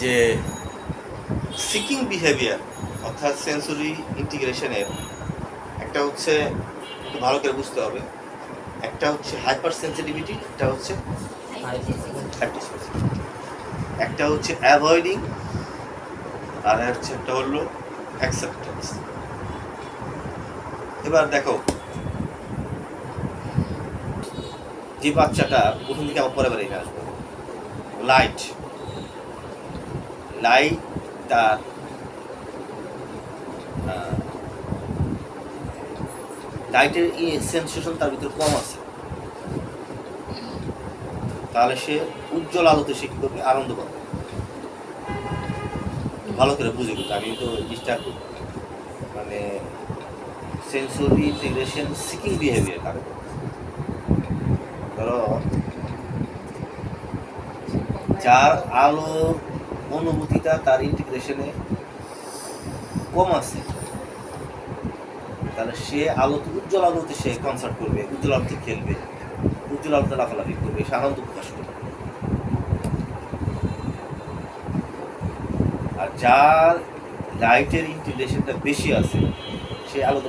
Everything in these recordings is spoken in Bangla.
যে সিকিং বিহেভিয়ার অর্থাৎ সেন্সরি ইন্টিগ্রেশনের একটা হচ্ছে একটু ভালো করে বুঝতে হবে। একটা হচ্ছে হাইপার সেন্সিটিভিটি একটা হচ্ছে। একটা হচ্ছে অ্যাভয়েডিং আর হচ্ছে একটা হলো অ্যাকসেপ্টেন্স এবার দেখো, যে বাচ্চাটা প্রথম দিকে আমার পরে বেরিয়ে আসবে। লাইট লাইট তার লাইটের সেন্সেশন তার ভিতরে কম আছে। তাহলে সে উজ্জ্বল আলোতে কি করবে? আনন্দ পাবে। ভালো করে বুঝে কিন্তু আমি তো জিনিসটা মানে সেন্সরি ইন্টিগ্রেশন সিকিং বিহেভিয়ার তার। ধরো, যার আলোর অনুভূতিটা তার ইন্টিগ্রেশনে কম আছে। তাহলে সে আলোতে উজ্জ্বল আলোতে সে কনসার্ট করবে, উজ্জ্বল আলোতে খেলবে, উজ্জ্বল আলোতে লাফালাফি করবে, সে আনন্দ প্রকাশ করবে। আর যার লাইটের ইন্টিগ্রেশনটা বেশি আছে, সে আলোতে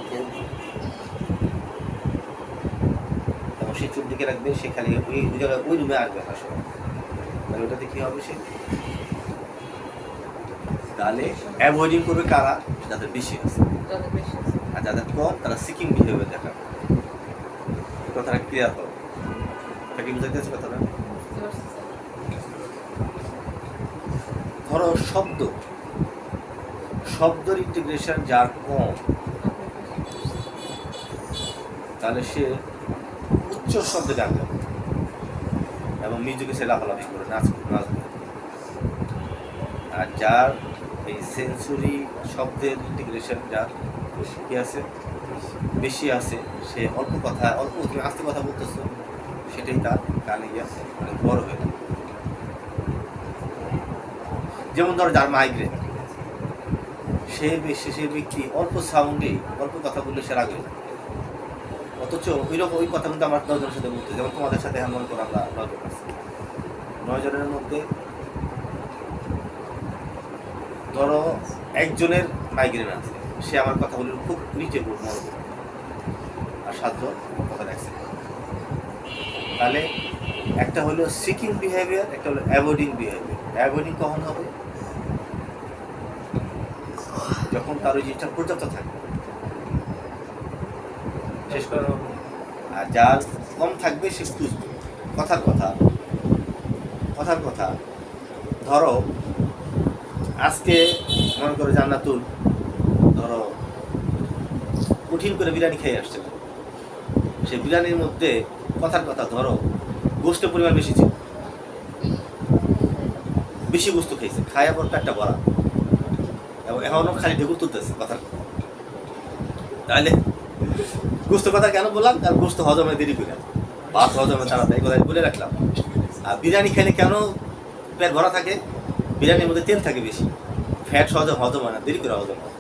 এবং সে চুপ দিকে রাখবে, সে খালি ওই জায়গায় ওই রুমে আসবে না। তাহলে ওটাতে কী হবে সে? তাহলে অ্যাভয়েডিং করবে কারা? যাদের বেশি আছে। আর যাদের কম তারা সিকিং বিহেভিয়ার দেখাবে। কথাটা ক্লিয়ার হবে এটা কি বুঝাইতে আছে কথাটা? ধরো শব্দ। শব্দের ইন্টিগ্রেশন যার কম তাহলে সে উচ্চ শব্দে গান গাবে এবং মিউজিকে সে লাফালাফি করে নাচ নাচবে আর যার এই সেন্সরি শব্দের ইন্টিগ্রেশন যার কি আছে, বেশি আছে, সে অল্প কথা, অল্প তুমি আস্তে কথা বলতেছো, সেটাই তার কানে গিয়ে অনেক বড় হয়ে যেমন ধরো যার মাইগ্রেন সে বেশি, সে ব্যক্তি অল্প সাউন্ডে অল্প কথা বললে সে রাগ অথচ ওই রকম ওই কথা কিন্তু আমার দশজনের সাথে বলতে, যেমন তোমাদের সাথে এমন করে আমরা আছি। নয়জনের মধ্যে ধরো, একজনের মাইগ্রেন আছে, সে আমার কথা বলে খুব নিচে মনে করবে আর সাতজন কথা দেখছে তাহলে একটা হলো সিকিং বিহেভিয়ার একটা হলো অ্যাভয়েডিং বিহেভিয়ার অ্যাভয়েডিং কখন হবে? যখন তার ওই জিনিসটা পর্যাপ্ত থাকবে শেষ করে। আর যার কম থাকবে, সে খুঁজবে। কথার কথা। কথার কথা। ধরো আজকে মনে করো জান্নাতুল, ধরো, কঠিন করে বিরিয়ানি খেয়ে আসছে। সে বিরিয়ানির মধ্যে কথার কথা, ধরো গোষ্ঠের পরিমাণ বেশি ছিল। বেশি গোস্ত খেয়েছে, খায়া পর একটা বড়া। এবং এখনও খালি ঢেকুর তুলতেছে কথার কথা। তাহলে গোস্ত কথা কেন বললাম? কারণ গোস্ত হজমে দেরি করে। ভাত হজমে তাড়াতাড়ি কথা বলে রাখলাম। আর বিরিয়ানি খেলে কেন পেট ভরা থাকে? বিরিয়ানির মধ্যে তেল থাকে বেশি। ফ্যাট সহজে হজম হয় না দেরি করে হজম হয়।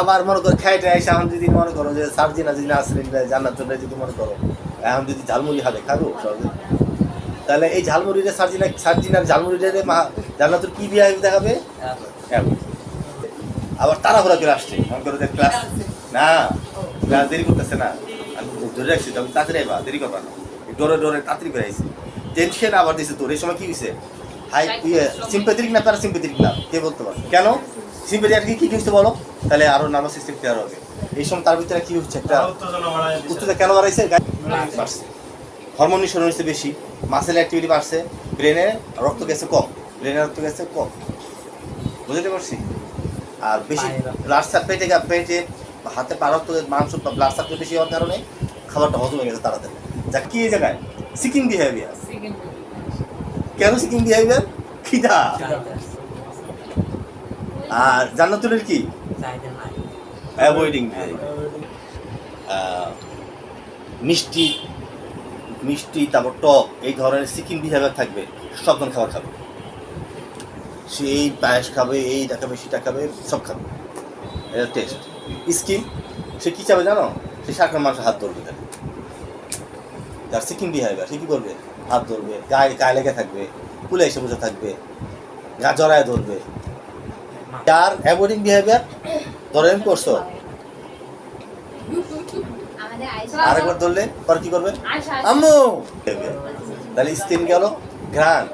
আবার মনে করো খাইতে এসে এখন যদি মনে করো যে সার্জিনা যদি আসলেন জান্নাত যদি মনে করো এখন যদি ঝালমুড়ি হবে খাব সহজে। তাহলে এই ঝালমুড়িরে সার্জিনা সার্জিনার ঝালমুড়িরে মা জান্নাতুর কি বিয়ে দেখাবে? এমন। আবার তাড়াহুড়া করে আসছে মনে করো যে ক্লাস না ক্লাস দেরি করতেছে না। আমি ধরে রাখছি তুমি তাড়াতাড়ি আইবা দেরি করবা না। ডরে ডরে তাড়াতাড়ি করে আইছি। টেনশন আবার দিছে তোর এই সময় কি হয়েছে হাই ইয়ে সিম্পেথিক না প্যারা সিম্পেথিক না কে বলতে পারবে? কেন? সিম্পেথিক কি কি হচ্ছে বলো? তাহলে আরও নার্ভাস সিস্টেম ক্লিয়ার হবে। এই সময় তার ভিতরে কি হচ্ছে একটা উত্তেজনা কেন বাড়াইছে? বাড়ছে। হরমোন নিঃসরণ হচ্ছে বেশি মাসেল অ্যাক্টিভিটি বাড়ছে ব্রেনে রক্ত গেছে কম ব্রেনে রক্ত গেছে কম। বুঝতে পারছি? আর বেশি ব্লাড সার পেটে গা- পেটে হাতে পা রক্ত মাংস ব্লাড সার্কুলেট বেশি হওয়ার কারণে খাবারটা হজম হয়ে গেছে তাড়াতাড়ি। যা কি এই জায়গায়? Seeking behaviour. কেন সিকিং বিহেভিয়ার খিদা। আর জান্নাতুলের কি? অ্যাভয়েডিং মিষ্টি মিষ্টি তারপর টক এই ধরনের সিকিম বিহেভিয়ার থাকবে। সব ধরনের খাবার খাবে। সে এই পায়েস খাবে এই খাবে সেটা খাবে সব খাবে। এটা টেস্ট স্কিন সে কী চাবে জানো? সে সারাক্ষণ মানুষের হাত ধরবে তাকে যার সিকিং বিহেভিয়ার সে কী করবে? হাত ধরবে গায়ে গায়ে লেগে থাকবে কুলে এসে বসে থাকবে গা জড়ায় ধরবে। আর অ্যাভয়েডিং বিহেভিয়ার ধরেন করছ। আরেকবার ধরলে পরে কি করবে? আম্মু! তাহলে স্কিন গেল ঘ্রাণ।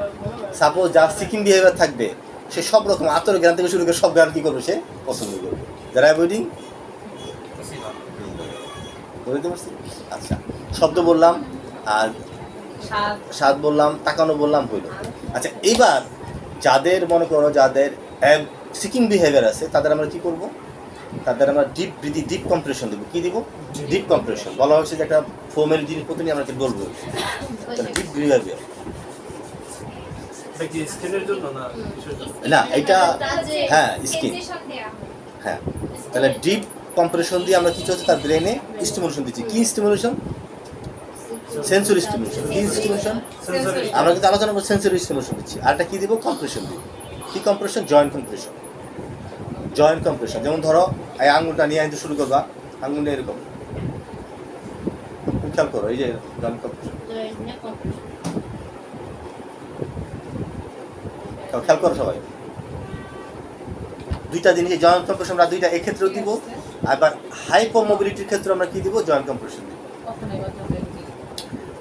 সাপোজ যার সিকিং বিহেভিয়ার থাকবে সে সব রকম আতর জ্ঞান থেকে শুরু করে সব জ্ঞান কি করবে? সে পছন্দ করবে। যারা অ্যাভয়েডিং বুঝতে পারছি? আচ্ছা শব্দ বললাম আর স্বাদ বললাম তাকানো বললাম হইল। আচ্ছা এবার যাদের মনে করো যাদের সিকিং বিহেভিয়ার আছে তাদের আমরা কি করব? তাদের আমরা ডিপ ব্রিদি ডিপ কম্প্রেশন দেবো। কি দিব? ডিপ কম্প্রেশন বলা হয়েছে যে একটা ফোমের জিনিস প্রতিদিন আমরা বলব। তাহলে ডিপ বিহেভিয়ার না এটা হ্যাঁ স্কিন হয়। হ্যাঁ। তাহলে ডিপ কম্প্রেশন দিয়ে আমরা কিছু হচ্ছে তার ব্রেনে স্টিমুলেশন দিচ্ছি। কি স্টিমুলেশন সেন্সরি স্টিমুলেশন কি স্টিমুলেশন আমরা কিন্তু আলোচনা করছি সেন্সরি স্টিমুলেশন দিচ্ছি। আরটা কি দিব? কম্প্রেশন দিব। কি compression joint compression joint compression যেমন ধরো এই আঙুলটা নিয়ে আনতে শুরু করবা। আঙুলটা এরকম। খেয়াল করো এই যে জয়েন্ট কম্প্রেশন খেয়াল করো সবাই। দুইটা জিনিস জয়েন্ট কম্প্রেশন আমরা দুইটা এক্ষেত্রেও দিব। আবার হাইপো মোবিলিটির ক্ষেত্রে আমরা কি দিব? জয়েন্ট কম্প্রেশন দিব।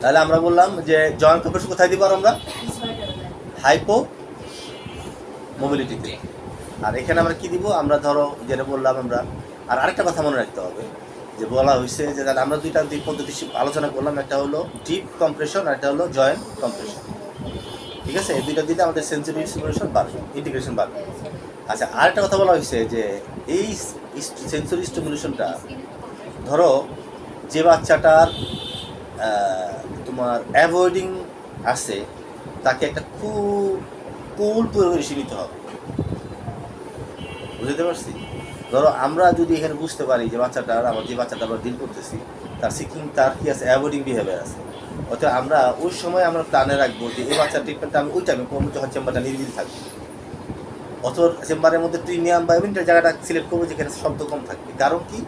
তাহলে আমরা বললাম যে জয়েন্ট কম্প্রেশন কোথায় দিব আমরা? হাইপো মোবিলিটিতে আর এখানে আমরা কি দিব? আমরা ধরো যেটা বললাম আমরা, আর আরেকটা কথা মনে রাখতে হবে, যে বলা হয়েছে যে তাহলে আমরা দুইটা দিক পদ্ধতি আলোচনা করলাম, একটা হলো ডিপ কম্প্রেশন আর একটা হলো জয়েন্ট কম্প্রেশন ঠিক আছে? এই দুইটা দিলে আমাদের সেন্সিটিভ স্টিমুলেশন বাড়বে ইন্টিগ্রেশন বাড়বে আচ্ছা আরেকটা কথা বলা হয়েছে যে এই সেন্সরি স্টিমুলেশনটা ধরো যে বাচ্চাটার তোমার অ্যাভয়েডিং আছে, তাকে একটা খুব কুল পরিবেশে নিতে হবে। বুঝতে পারছি? ধরো আমরা যদি এখানে বুঝতে পারি যে বাচ্চাটার আমার যে বাচ্চাটা আমরা ডিল করতেছি, তার সিকিং তার কি আছে? অ্যাভয়েডিং বিহেভিয়ার আছে। অর্থাৎ আমরা ওই সময় আমরা প্ল্যানে রাখব যে এই বাচ্চার ট্রিটমেন্টটা আমি ওই টাইমে করব, যখন চেম্বারটা নিরিবিলি থাকবে। অথর চেম্বারের মধ্যে প্রিমিয়াম বা এমনিটা জায়গাটা সিলেক্ট করব যেখানে শব্দ কম থাকবে। কারণ কি?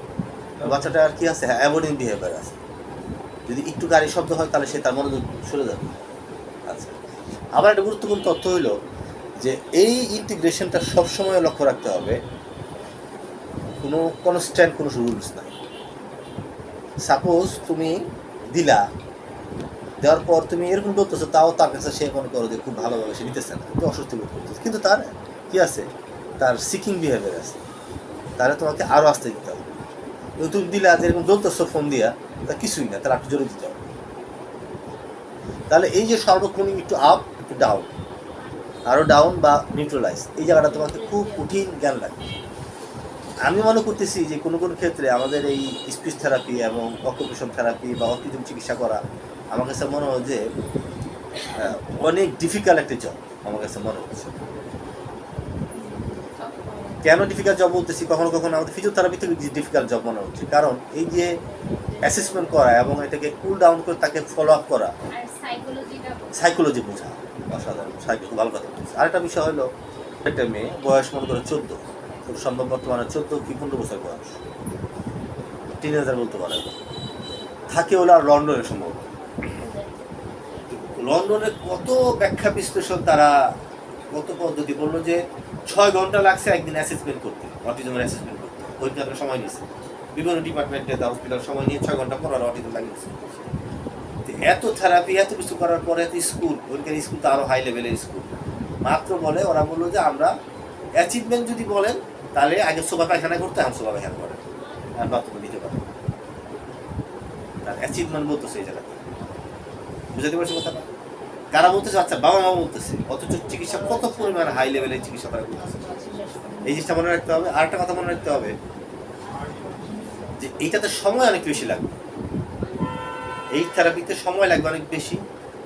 বাচ্চাটা আর কি আছে? অ্যাভয়েডিং বিহেভিয়ার আছে। যদি একটু গাড়ি শব্দ হয়, তাহলে সে তার মনোযোগ সরে যাবে। আচ্ছা। আবার একটা গুরুত্বপূর্ণ তথ্য হলো যে, এই ইন্টিগ্রেশনটা সবসময় লক্ষ্য রাখতে হবে, কোনো কনস্ট্যান্ট কোনো রুলস নাই। সাপোজ তুমি দিলা, দেওয়ার পর তুমি এরকম বলতেছো, তাও তার কাছে সে মনে করো যে, খুব ভালোভাবে সে নিতেছে না একটু অস্বস্তি বোধ করতেছে। কিন্তু তার কি আছে? তার সিকিং বিহেভিয়ার আছে। তাহলে তোমাকে আরও আসতে দিতে হবে। তুমি দিলা যে এরকম বলতেছো ফোন দিয়া তা কিছুই না, তাহলে একটু জোরে দিতে হবে। তাহলে এই যে সর্বক্ষণিক একটু আপ একটু ডাউন আরও ডাউন বা নিউট্রালাইজ এই জায়গাটা তোমাকে খুব কঠিন জ্ঞান লাগবে। আমি মনে করতেছি যে কোনো কোনো ক্ষেত্রে আমাদের এই স্পিচ থেরাপি এবং অকুপেশন থেরাপি বা অটিজম চিকিৎসা করা, আমার কাছে মনে হয় যে অনেক ডিফিকাল্ট একটা জব আমার কাছে মনে হচ্ছে। কেন ডিফিকাল্ট জব বলতেছি? কখনো কখনো আমাদের ফিজিওথেরাপি থেকে ডিফিকাল্ট জব মনে হচ্ছে। কারণ এই যে অ্যাসেসমেন্ট করা এবং এটাকে কুল ডাউন করে তাকে ফলো আপ করা। সাইকোলজি বোঝা। অসাধারণ। সাইকো ভালো কথা বলছে। আরেকটা বিষয় হলো একটা মেয়ে বয়স মনে করে চোদ্দ। খুব সম্ভব বর্তমানে চোদ্দ কি পনেরো বছর বয়স। তিন হাজার বলতে পারে। থাকে হলো আর লন্ডনে সম্ভব। লন্ডনে কত ব্যাখ্যা বিশ্লেষণ তারা কত পদ্ধতি বলল যে ছয় ঘণ্টা লাগছে একদিন অ্যাসেসমেন্ট করতে। অটিজমের অ্যাসেসমেন্ট করতে। ওইটা সময় নিয়েছে। বিভিন্ন ডিপার্টমেন্টে হসপিটাল সময় নিয়ে ছয় ঘণ্টা পর আর অটিজম লাগিয়েছে। এত থেরাপি এত কিছু করার পরে এত স্কুল ওইখানে স্কুল তো আরও হাই লেভেলের স্কুল মাত্র বলে, ওরা বলল যে আমরা অ্যাচিভমেন্ট যদি বলেন, তাহলে আগে সোফা পায়খানা করতে এখন সোফা পায়খানা করে আর বাথরুমে দিতে পারে তার অ্যাচিভমেন্ট বলতেছে এই জায়গাতে। বুঝতে পারছি কথাটা? কারা বলতেছে? আচ্ছা বাবা মা বলতেছে। অথচ চিকিৎসা কত পরিমাণ হাই লেভেলের চিকিৎসা তারা এই জিনিসটা মনে রাখতে হবে। আর একটা কথা মনে রাখতে হবে। যে এইটাতে সময় অনেক বেশি লাগবে। এই থেরাপিতে সময় লাগবে অনেক বেশি।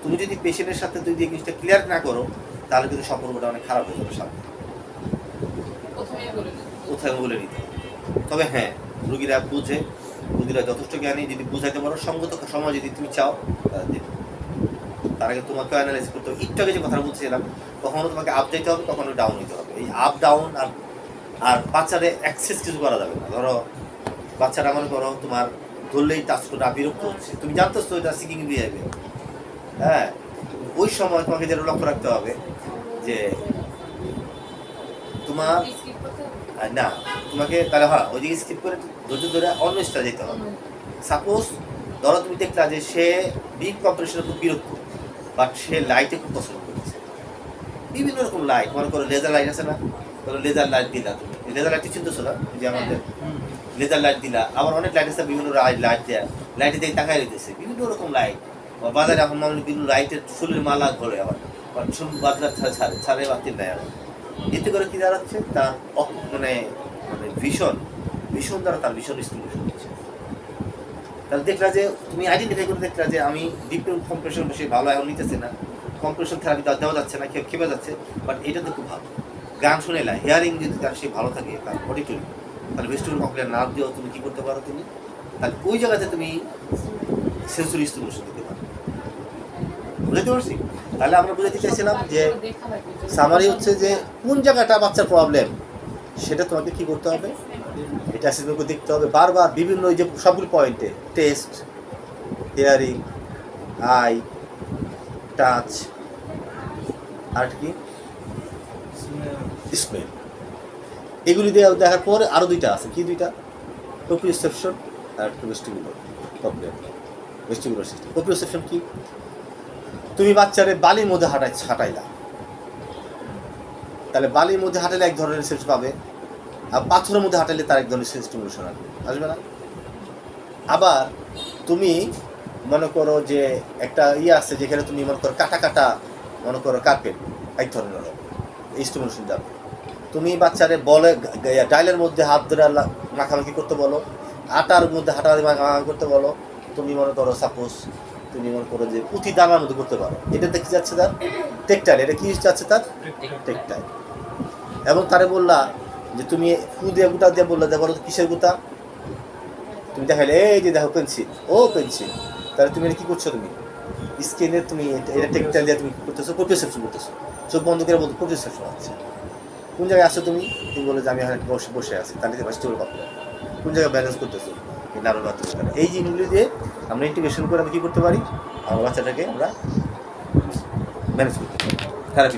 তুমি যদি পেশেন্টের সাথে যদি এই জিনিসটা ক্লিয়ার না করো তাহলে কিন্তু সম্পর্কটা অনেক খারাপ হয়ে যাবে সামনে। কোথায় বলে নিতে। তবে হ্যাঁ রুগীরা বুঝে। রুগীরা যথেষ্ট জ্ঞানী। যদি বুঝাইতে পারো সঙ্গত সময় যদি তুমি চাও তাহলে তার আগে তোমাকে অ্যানালাইজ করতে হবে। একটু আগে যে কথা বলছিলাম কখনো তোমাকে আপ যাইতে হবে কখনো ডাউন হইতে হবে। এই আপ ডাউন আর আর বাচ্চাদের অ্যাক্সেস কিছু করা যাবে না। ধরো বাচ্চারা মনে করো তোমার ধরলেই টাচ করে বিরক্ত হচ্ছে। তুমি জানতেছ এটা সিকিং বিহেভিয়ার হ্যাঁ ওই সময় তোমাকে যেটা লক্ষ্য রাখতে হবে যে তোমার না, তোমাকে তাহলে হ্যাঁ ওই দিকে স্কিপ করে ধৈর্য ধরে অন্য স্টাইল যেতে হবে। সাপোজ ধরো তুমি দেখলা যে সে বিগ কম্পিটিশনে খুব বিরক্ত বাট সে লাইটে খুব পছন্দ করেছে বিভিন্ন রকম লাইট মনে করো লেজার লাইট আছে না? ধরো লেজার লাইট দিলা তুমি। লেজার লাইটটি চিনতেছো না? যে আমাদের লেজার লাইট দিলা। আবার অনেক লাইট আছে, বিভিন্ন লাইট দেয়া। লাইটে দিয়ে তাকাই দিতেছে বিভিন্ন রকম লাইট বাজারে এখন মানুষ বিভিন্ন লাইটের ফুলের মালা ঘরে আবার। চুল বাজলা ছাড়ে ছাড়ে ছাড়ে বাতি দেয় আবার। এতে করে কি দাঁড়াচ্ছে? তার মানে মানে ভীষণ ভীষণ দ্বারা তার ভীষণ স্টিমুলেশন হচ্ছে তাহলে দেখলা যে, তুমি আইডেন্টিফাই করে দেখলা যে, আমি ডিপ কম্প্রেশন বেশি ভালো এখন নিতেছে না। কম্প্রেশন থেরাপি দেওয়া যাচ্ছে না, খেপে যাচ্ছে বাট এটা তো খুব ভালো। গান শুনে না হিয়ারিং যদি তার সে ভালো থাকে, তার অডিটরি তাহলে ভেস্টিবুল কমপ্লেন না দিয়েও তুমি কী করতে পারো তুমি? তাহলে ওই জায়গাতে তুমি সেন্সরি স্টিমুলেশন দিতে পারো? বুঝতে পারছি? তাহলে আমরা বুঝাতে চাইছিলাম যে সামারি হচ্ছে যে কোন জায়গাটা বাচ্চার প্রবলেম সেটা তোমাকে কী করতে হবে? এটা অ্যাসেসমেন্ট দেখতে হবে। বারবার বিভিন্ন ওই যে সবগুলো পয়েন্টে টেস্ট হিয়ারিং আই টাচ আর কি? স্মেল এগুলি দেখার পরে আরও দুইটা আছে। কি দুইটা? প্রোপ্রিওসেপশন আর একটা ভেস্টিবুলার প্রবলেম সিস্টেম কি? তুমি বাচ্চারে বালির মধ্যে হাঁটাই হাঁটাইলা। তাহলে বালির মধ্যে হাঁটালে এক ধরনের সেন্স পাবে। আর পাথরের মধ্যে হাঁটালে তার এক ধরনের সেন্স স্টিমুলেশন আসবে। আসবে না? আবার তুমি মনে করো যে একটা ইয়ে আছে যেখানে তুমি মনে করো কাটা কাটা মনে করো কার্পেট এক ধরনের স্টিমুলেশন যাবে। তুমি বাচ্চারে বলে ডাইলের মধ্যে হাত ধরে মাখামাখি করতে বলো আটার মধ্যে হাঁটা মাখামাখি করতে বলো তুমি মনে করো সাপোজ তুমি মনে করো যে পুঁথি দানার মধ্যে করতে পারো। এটা দেখে যাচ্ছে তার? টেকটাইল। এটা কি যাচ্ছে তার? টেকটাইল। এবং তারে বললা যে তুমি ফু দিয়ে গুটা দিয়ে বললা যে বলো কিসের গুতা? তুমি দেখাইলে এই যে দেখো পেন্সিল। ও পেন্সিল। তাহলে তুমি এটা কি করছ তুমি? স্ক্রিনে তুমি এটা- টেকটাইল দিয়ে তুমি কি করতেছো? প্রোপ্রিওসেপশন করতেছো। চোখ বন্ধ করে বলতো প্রোপ্রিওসেপশন আছে। কোন জায়গায় আসছো তুমি? তুমি বলে যে আমি এখানে বসে বসে আছি। তাহলে ভেজিটেবল পাবো কোন জায়গায় ব্যালেন্স করতেছো? এই জিনিসগুলি দিয়ে আমরা ইন্টিগ্রেশন করে আমি কী করতে পারি? আমার বাচ্চাটাকে আমরা ম্যানেজ করতে পারি।